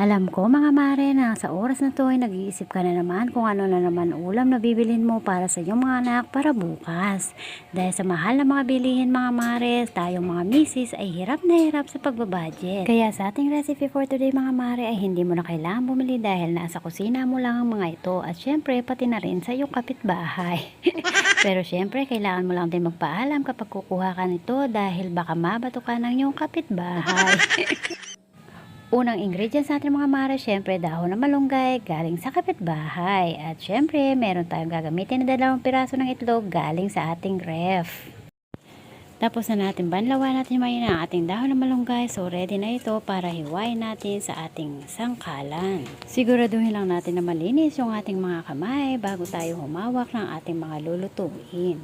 Alam ko mga mare na sa oras na to ay nag-iisip ka na naman kung ano na naman ulam na bibilin mo para sa iyong mga anak para bukas. Dahil sa mahal na mga bilihin mga mare, tayong mga misis ay hirap na hirap sa pagbabudget. Kaya sa ating recipe for today mga mare ay hindi mo na kailangan bumili dahil nasa kusina mo lang ang mga ito at syempre pati na rin sa iyong kapitbahay. Pero syempre kailangan mo lang din magpaalam kapag kukuha ka nito dahil baka mabato ka ng iyong kapitbahay. Unang ingredients natin mga mare, syempre dahon ng malunggay galing sa kapitbahay. At syempre, meron tayong gagamitin na dalawang piraso ng itlog galing sa ating ref. Tapos na natin banlawan natin mayin ang ating dahon ng malunggay. So ready na ito para hiwain natin sa ating sangkalan. Siguraduhin lang natin na malinis yung ating mga kamay bago tayo humawak ng ating mga lulutuin.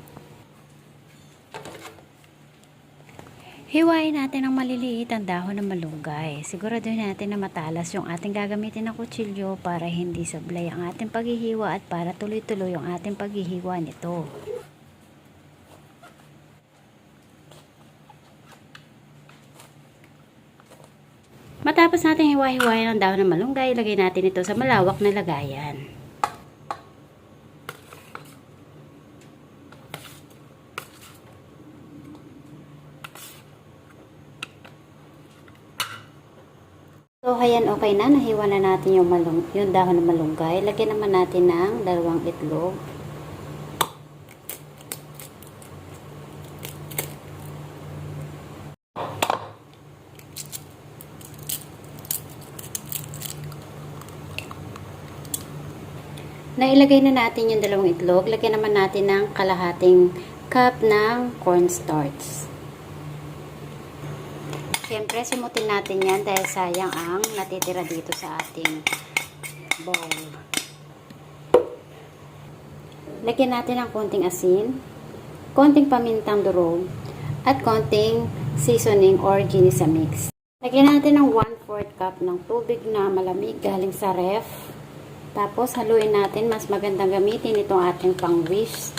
Hiwain natin ng maliliit ang dahon ng malunggay. Siguraduhin natin na matalas yung ating gagamitin na kutsilyo para hindi sablay ang ating paghihiwa at para tuloy-tuloy yung ating paghihiwa nito. Matapos natin hiwa-hiwain ang dahon ng malunggay, ilagay natin ito sa malawak na lagayan. So, ayan, okay na. Nahiwa na natin yung, malung yung dahon ng malunggay. Lagyan naman natin ng dalawang itlog. Nailagay na natin yung dalawang itlog. Lagyan naman natin ng kalahating cup ng cornstarch. Siyempre, sumutin natin yan dahil sayang ang natitira dito sa ating bowl. Lagyan natin ng konting asin, konting pamintang durog, at konting seasoning or ginisa mix. Lagyan natin ng 1-4 cup ng tubig na malamig galing sa ref. Tapos, haluin natin. Mas magandang gamitin itong ating pang-wish.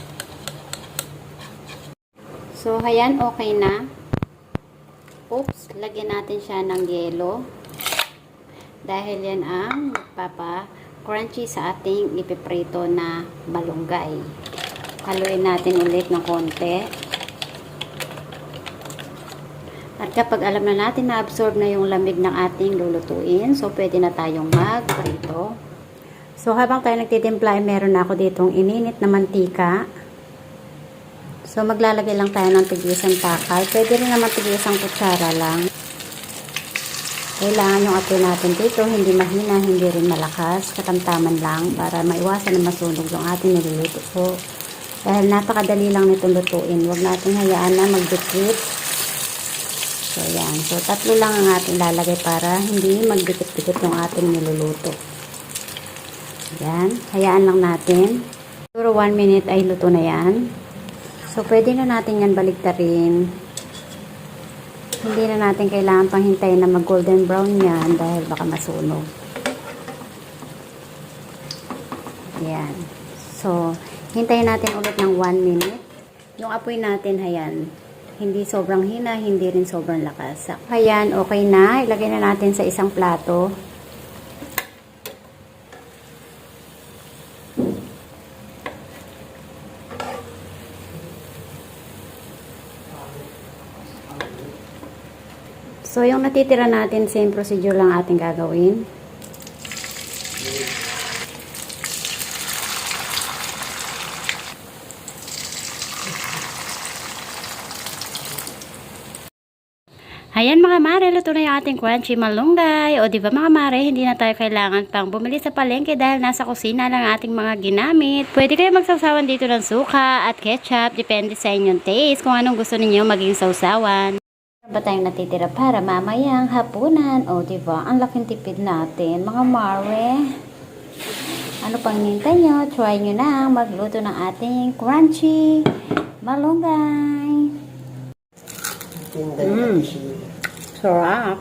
So, ayan, okay na. Oops, lagyan natin siya ng yelo. Dahil yan ang magpapa-crunchy sa ating ipiprito na balunggay. Haluin natin ulit ng konti. At kapag alam na natin na absorb na yung lamig ng ating lulutuin, so pwede na tayong magprito. So habang tayo nagtitimpla, meron na ako ditong ininit na mantika. So, maglalagay lang tayo ng tigisang takal. Pwede rin naman tigisang kutsara lang. Kailangan yung apoy natin dito, hindi mahina, hindi rin malakas. Katamtaman lang para maiwasan na masunog yung ating niluluto. So, dahil napakadali lang nitong lutuin, huwag natin hayaan na magdikit. So, yan. So, tatlo lang ang ating lalagay para hindi magdikit-dikit yung ating niluluto. Yan. Hayaan lang natin. Siguro 1 minute ay luto na yan. So, pwede na natin yan baligtarin. Hindi na natin kailangan pang hintayin na mag golden brown yan dahil baka masunog. Yan. So, hintayin natin ulit ng 1 minute. Yung apoy natin, hayan. Hindi sobrang hina, hindi rin sobrang lakas. Ayan, okay na. Ilagay na natin sa isang plato. So, yung natitira natin, same procedure lang ating gagawin. Ayan mga mare, luto na yung ating crunchy malunggay. O di ba mga mare, hindi na tayo kailangan pang bumili sa palengke dahil nasa kusina lang ating mga ginamit. Pwede kayo magsawsawan dito ng suka at ketchup, depende sa inyong taste kung anong gusto ninyo maging sausawan. Ba tayong natitira para mamayang hapunan? O di ba, ang laking tipid natin mga mare. Ano pang hinintay nyo? Try nyo na magluto ng ating crunchy malunggay. Mm. Sarap.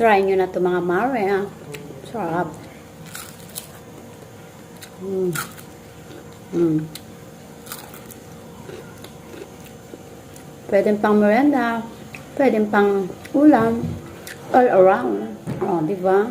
Try nyo na to mga mare. ah. Sarap. Mm. Mm. Pwedeng pang merienda. Pwedeng pang ulam. All around. O, di ba?